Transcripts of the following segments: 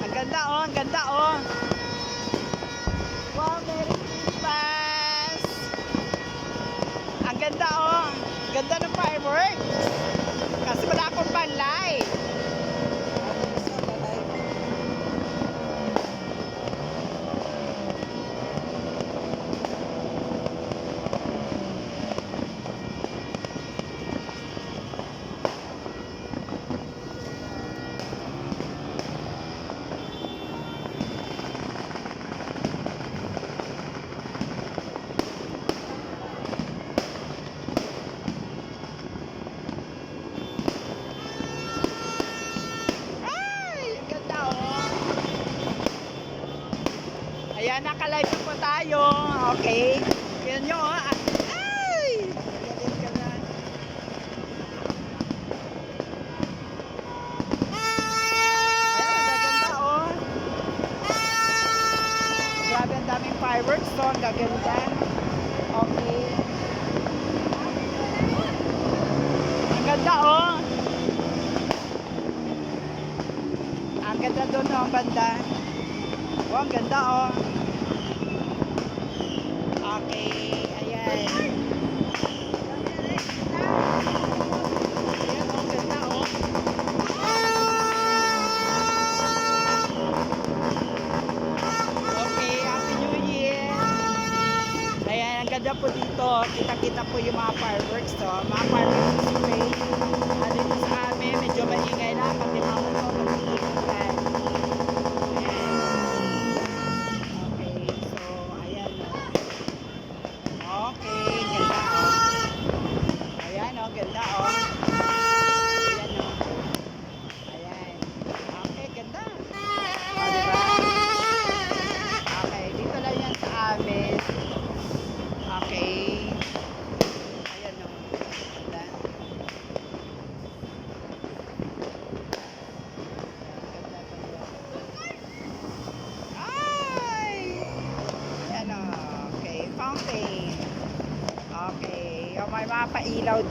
Ang ganda oh, ang ganda oh. Wow, Merry Christmas! Ang ganda oh. Ganda ng fireworks. Kasi wala akong panlay. Okay. Yan nyo oh. Ah, Ay! Galit ka na. Ang ganda oh. Grabe ang daming fireworks to. Ang gaganda. Okay. Ang ganda oh. Ang ganda doon oh, ang banda. Oh, ang ganda oh. Okay, ayan. Oh, oh. Okay, Happy New Year. Ang ganda po dito. Kita-kita po yung mga fireworks to.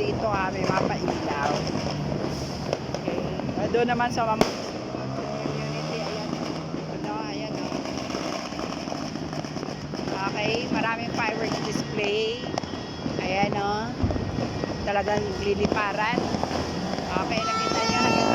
Dito ha. May mga pailaw. Okay. O, doon naman sa mga community. Ayan o. Ano, ayan o. Okay. Maraming fireworks display. Ayan o. Talagang liliparan. Okay. Nakita nyo. Naganda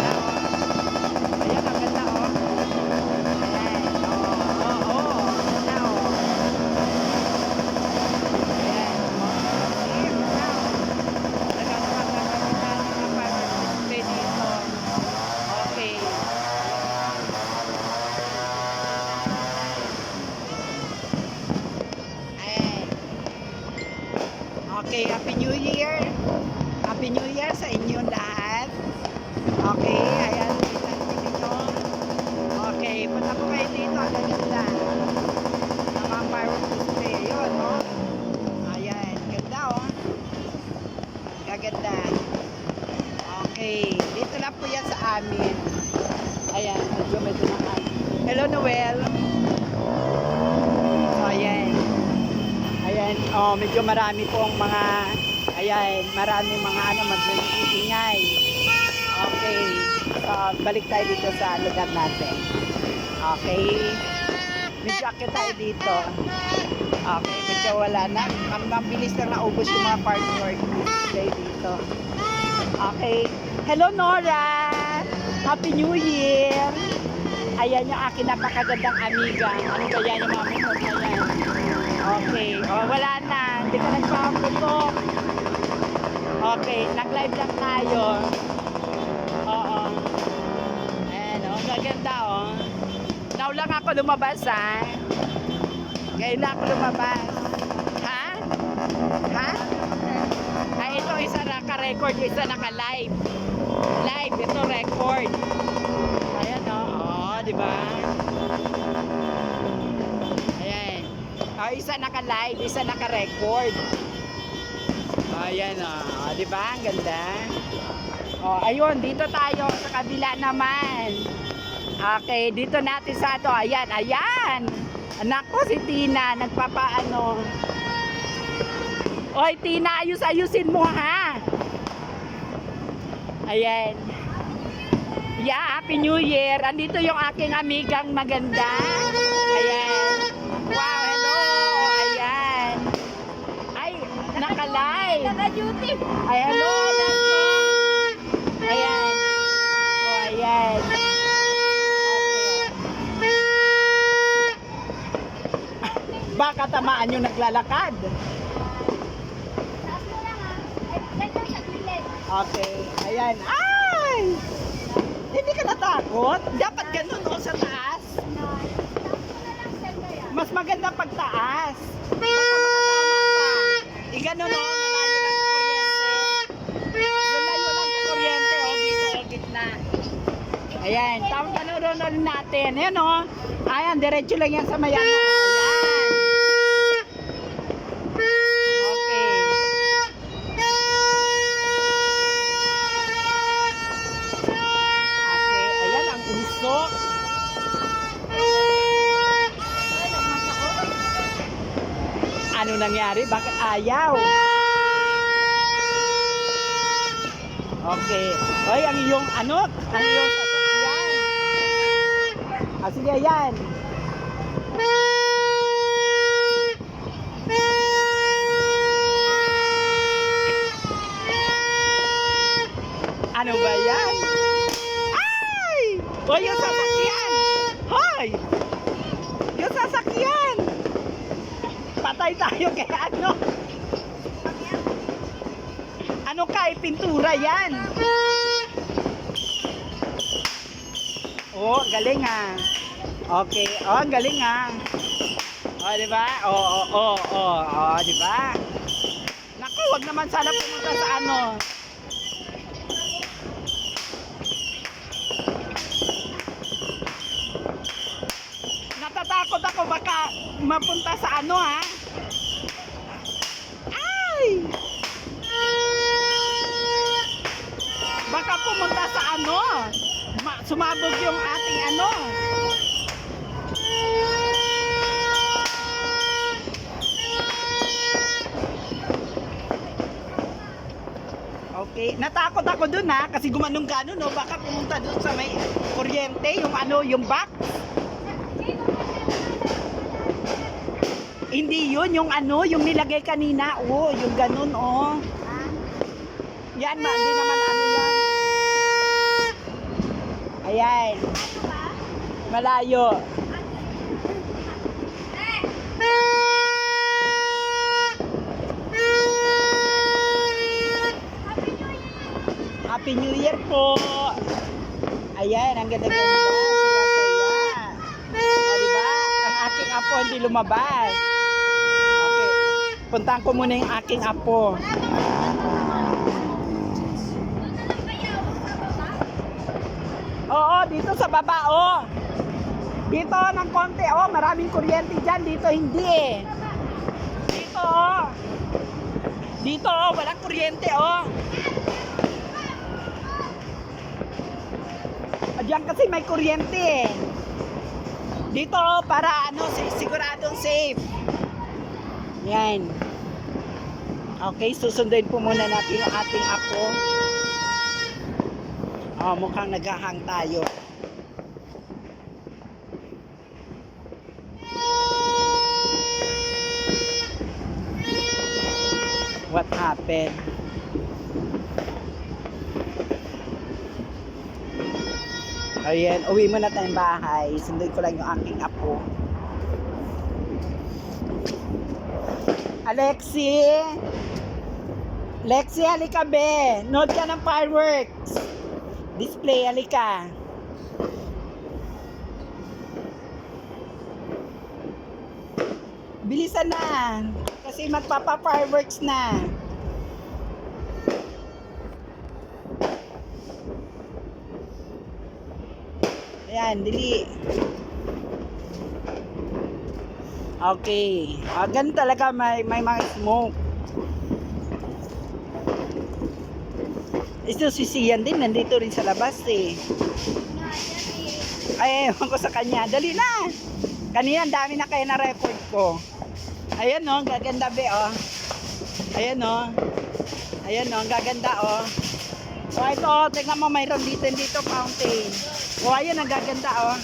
amin. Ayan, medyo medyo na Hello, Noel. So, ayan. Ayan, oh, medyo marami pong mga, ayan, marami mga ano, mag-iingay. Okay. So, balik tayo dito sa lugar natin. Okay. Medyo akit tayo dito. Okay, medyo wala na. Ang mabilis na naubos yung mga firework display dito. Okay. Hello, Nora! Happy New Year! Ayan yung akin napakagandang amiga. Ano ba yan yung mga motor na yan? Okay. Oh, wala na. Hindi ka nagpaputok. Okay. Nag-live lang tayo. Oo. Ayan, oh. Gaganda, oh. Now lang ako lumabas, ha? Ngayon na ako lumabas. Ha? Ha? Ay, ito isa naka-record, isa naka-live. Live, ito record. Ayan, oh. Oh, di ba? Ayan. Oh, isa naka-live, isa naka-record. Ayan, oh. Di ba? Ang ganda. Oh, ayun, dito tayo sa kabila naman. Okay, dito natin sa to. Ayan, ayan. Anak ko si Tina, nagpapaano. Oy, Tina, ayus-ayusin mo ha. Ayan. Yeah, Happy New Year. Andito yung aking amigang maganda. Ayan. Wow, hello. Ayan. Ay, nakalive. Naka-duty. Ay, hello. Ayan. Oh, ayan. Baka tamaan yung naglalakad. Taas mo lang ha. Ay, ganyan sa gilid. Okay. Ayan. Ay! Hindi ka natakot? Dapat ganun o sa taas. Mas maganda pag taas. Baka makatama pa. Ganun o, malayo lang sa kuryente. Yung layo lang sa kuryente o, dito o, gitna. Ayan, tawag ganun natin. Ayan o. Ayan, diretso lang yan sa mayan Ano nangyari? Bakit ayaw? Okay. Ay, ang iyong ano? Ang iyong sasakyan. Ah, sige, yan. Ano ba yan? Ay! O, yung sasakyan! Hoy! Yung sasakyan! Patay tayo kay ano? Ano ka? Pintura yan. Oh, galing ah. Okay. Oh, galing ah. Oh, di ba? Oh, oh, oh, oh, oh, di ba? Naku, wag naman sana pumunta sa ano. Natatakot ako baka mapunta sa ano ha. Pumunta sa ano. Ma- sumabog yung ating ano. Okay, natakot ako dun ha kasi gumanong gano'n no baka pumunta dun sa may kuryente yung ano yung box. Hindi yun, yung ano, yung nilagay kanina, oh, yung ganun, oh. Yan, ma, hindi naman ano. Ayan, malayo. Happy New Year. Po. Ayan, ang ganda-ganda. Saya-saya. O? Ang aking apo hindi lumabas. Okay. Puntahan ko muna yung aking apo. Doon Oo, dito sa baba, oh. Dito ng konti, oh. Maraming kuryente dyan. Dito hindi eh. Dito, oh. Dito, oh. Walang kuryente, oh. Ah, Diyan kasi may kuryente eh. Dito, oh, para ano, si- siguradong safe. Yan. Okay, susunduin po muna natin yung ating apo. Oh, mukhang naghahang tayo. What happened? Ayan, uwi muna tayong bahay. Sunduin ko lang yung aking apo. Alexi! Lexi, halika be! Nood ka ng fireworks! Display, halika. Bilisan na. Kasi magpapa-fireworks na. Ayan, dili. Okay. Ah, ganun talaga may, may mga smoke. Ito si Sian din, nandito rin sa labas eh. Ay, ewan ko sa kanya. Dali na! Kanina, ang dami na kayo na record ko. Ayan no, ang gaganda be oh. Ayan no. Ayan no, ang gaganda oh. O ito, tingnan mo, mayroon dito, dito, fountain. O ayun, ang gaganda, oh.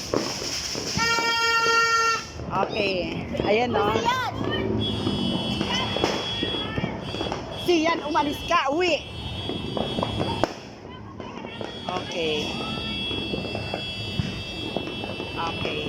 Okay. Ayan, oh. Yan! Siyan, umalis ka, uwi. Okay. Okay.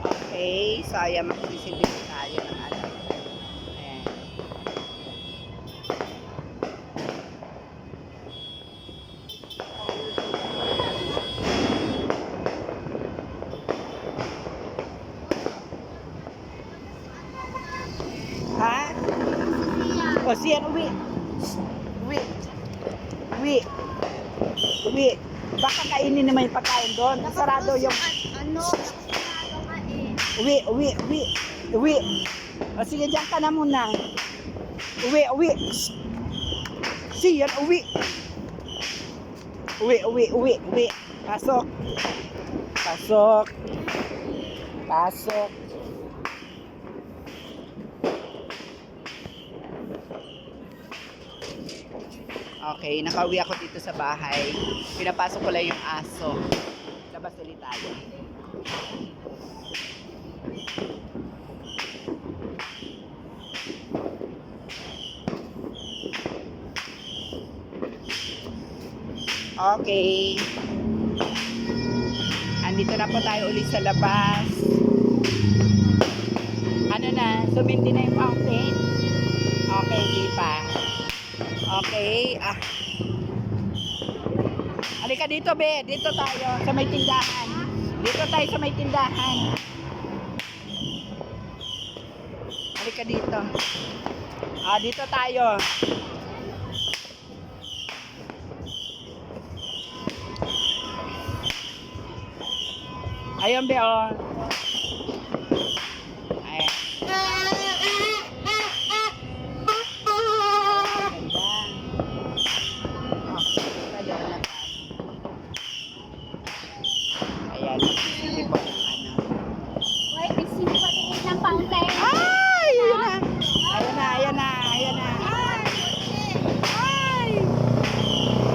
Okay, so ayan, O siyan, uwi. Uwi. Uwi. Uwi. Baka kainin naman yung pagkain doon. Sarado yung... Ano? Uwi, uwi, uwi. Uwi. O sige, dyan ka na muna. Uwi, uwi. Shh. Siyan, uwi. Uwi, uwi, uwi, uwi. Pasok. Pasok. Pasok. Okay, nakauwi ako dito sa bahay. Pinapasok ko lang yung aso. Labas ulit tayo. Okay. Andito na po tayo ulit sa labas. Ano na, sumindi na yung fountain? Okay, di pa. Okay, ah. Halika dito, be. Dito tayo, sa may tindahan. Dito tayo sa may tindahan. Halika dito. Ah, dito tayo. Ayun, be, oh. Ayan. Ganda. Okay, tayo na tayo. Ayan, hindi po ano. Wait, may sino pa tingin ng fountain? Ay! Ayan na! Ayan na, ayan na, ayan na. Ay! Ay!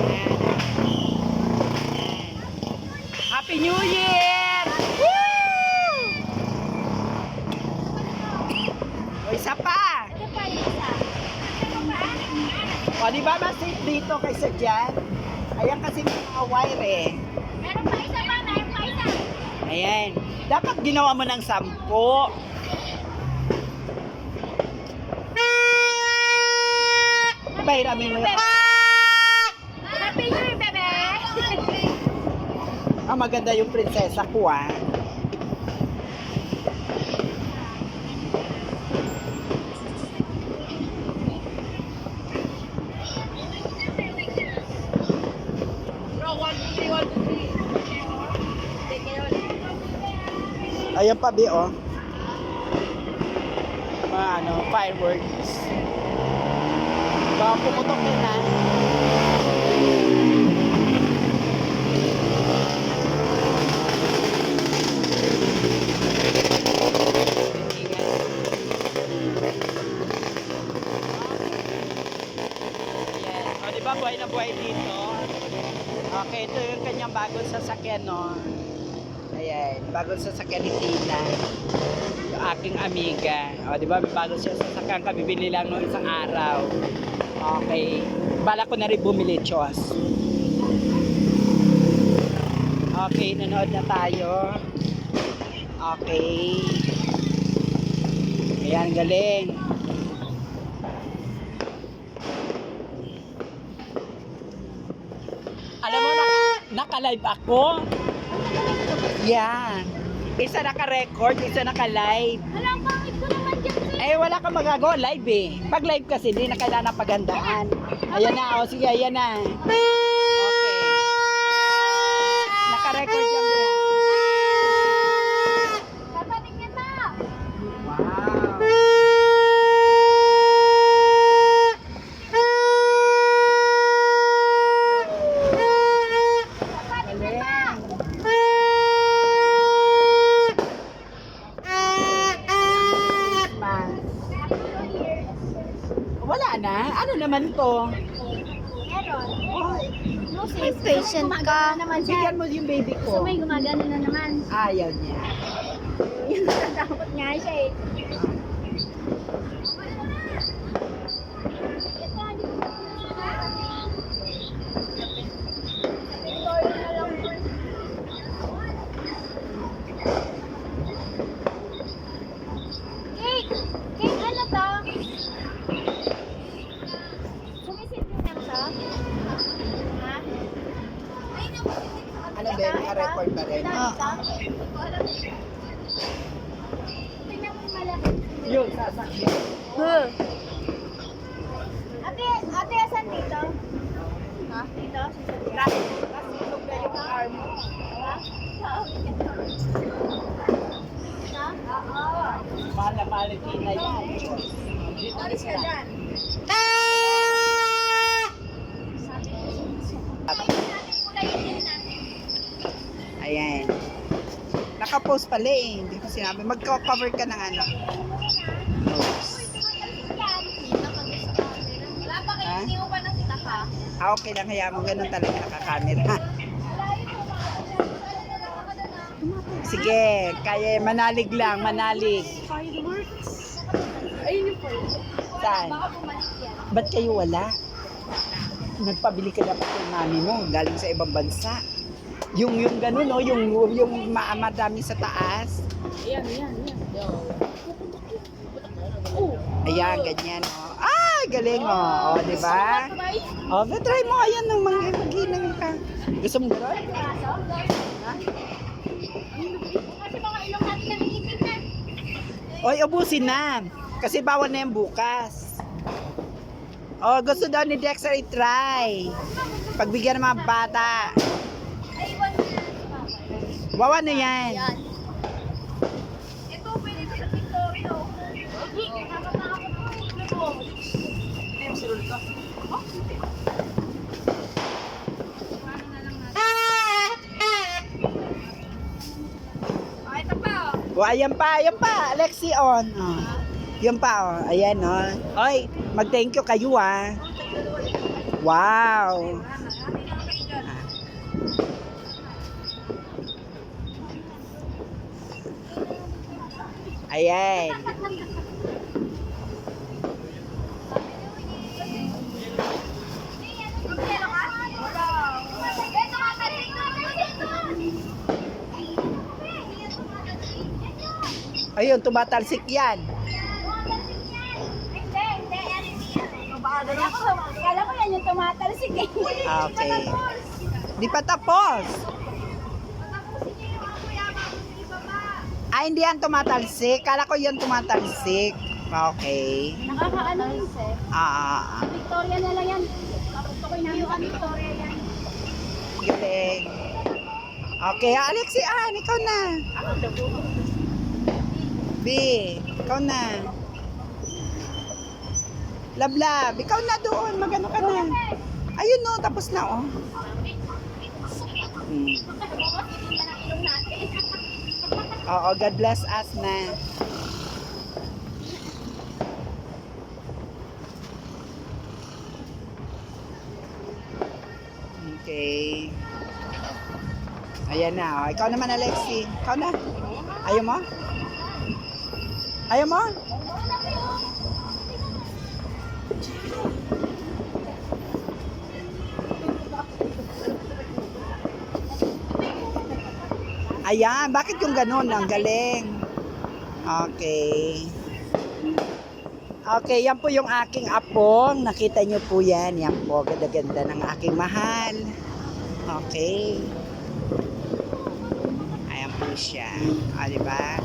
Ayan. Ayan. Happy New Year! Woo! O, isa pa! Ito pa yung isa. O, di ba mas safe dito kaysa dyan? Ayan kasi mga wire eh. Meron pa isa pa, meron pa isa. Ayan. Dapat ginawa mo ng sampo. Bahiramin mo yung... Happy New Year, bebe! Ah, maganda yung prinsesa ko ah. Ayan pa, Bi, oh. Mga ano, fireworks. Baka pumutok din, ha? Ayan. O, di ba buhay na buhay dito? Okay, ito yung kanyang bagong sasakyan, no? Ayan, bagong sasakyan ni Tina. Yung aking amiga. O, di ba may bagong siya sasakyan ka, bibili lang no isang araw. Okay. Bala ko na rin bumili, Chos. Okay, nanood na tayo. Okay. Ayan, galing. Naka-live ako. Yan. Isa naka-record, isa naka-live. Alam, pangit ko naman dyan. Eh, wala kang magagawa, live eh. Pag live kasi, hindi na kailangan ng pagandaan. Ayan na, o sige, ayan na. Okay. Naka-record yan. Mahal na mahal ni Tina yan. Dito ka dyan. Ayan. Nakapost pala eh. Hindi ko sinabi. Mag-cover ka ng ano. Kayo, Ha? Ah, okay lang. Kaya mo ganun talaga nakakamera. Sige. Kaya manalig lang. Manalig. Saan? Ba't kayo wala? Nagpabili ka dapat kay mami mo. Galing sa ibang bansa. Yung yung ganun no, yung yung ma- madami sa taas. Ayan, ayan, ayan. Ayan, ganyan. Oh. Ah, galing oh. Oh, di ba? Oh, but try mo ayan nung mang maghinang ka. Gusto mo mga na. Oy, ubusin na. Kasi bawal na yan bukas. Oh, gusto daw ni Dexter i-try. Pagbigyan ng mga bata. Wawa na yan. Ito, pwede sa Victoria. oh. Ah, ito pa, oh. O, ayan pa, ayan pa. Alexi on. Oh. Yan pa, oh. Ayan, oh. Oy, mag-thank you kayo, ah. Wow. Ayan. Ayun, tumatalsik yan. Kala ko yan yung tumatalsik eh. Okay. Di pa tapos. Ay, hindi yan tumatalsik. Kala ko yan tumatalsik. Okay. Nakakaano yun, sir? Ah, ah, Victoria na lang yan. Gusto ko yung Victoria yan. galing. Okay, Alexi, ah, ikaw na. B, ikaw na. Lablab, ikaw na doon. Magano ka na. Ayun no, tapos na oh. Hmm. Oo, God bless us na. Okay. Ayan na. Oh. Ikaw naman, Alexi. Ikaw na. Ayaw mo? Ayaw mo? Ayan, bakit yung ganun? Ang galing. Okay. Okay, yan po yung aking apong. Nakita nyo po yan. Yan po, ganda-ganda ng aking mahal. Okay. Ayan po siya. O, di ba?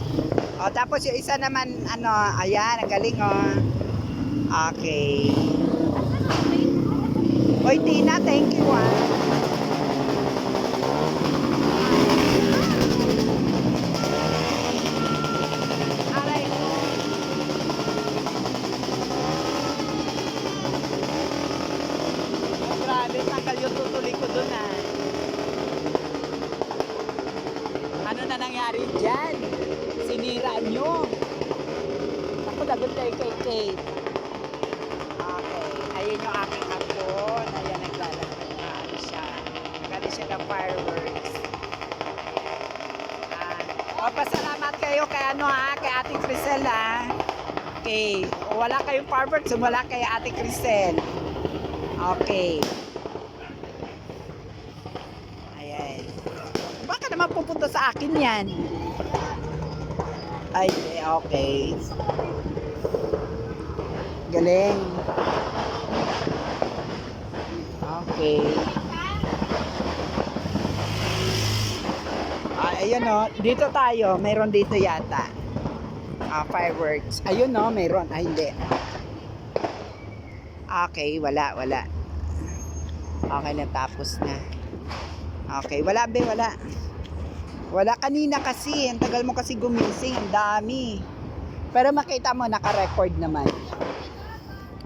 O, tapos yung isa naman, ano, ayan, ang galing, o. Okay. Oy, Tina, thank you, ah. KKK. Okay. Ayun yung aking hapon. Ayan, naglalagyan siya. Ganun siya ng fireworks. Ayan. O, pasalamat kayo kay ano ha, kay ating Crisel ha. Okay. Wala kayong fireworks, wala kay ating Crisel. Okay. Ayan. Baka naman pupunta sa akin yan. Ay, okay. Galing. Okay. Ah, ayun no, dito tayo, mayroon dito yata. Ah, fireworks. Ayun no, mayroon. Ay, hindi. Okay, wala, wala. Okay, natapos na. Okay, wala be, wala. Wala kanina kasi, ang tagal mo kasi gumising, ang dami. Pero makita mo, naka-record naman.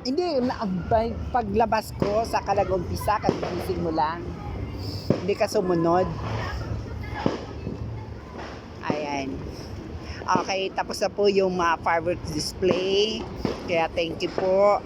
Hindi, na, pag- paglabas ko sa kalagumpisa, kagigising mo lang. Hindi ka sumunod. Ayan. Okay, tapos na po yung uh, fireworks display. Kaya thank you po.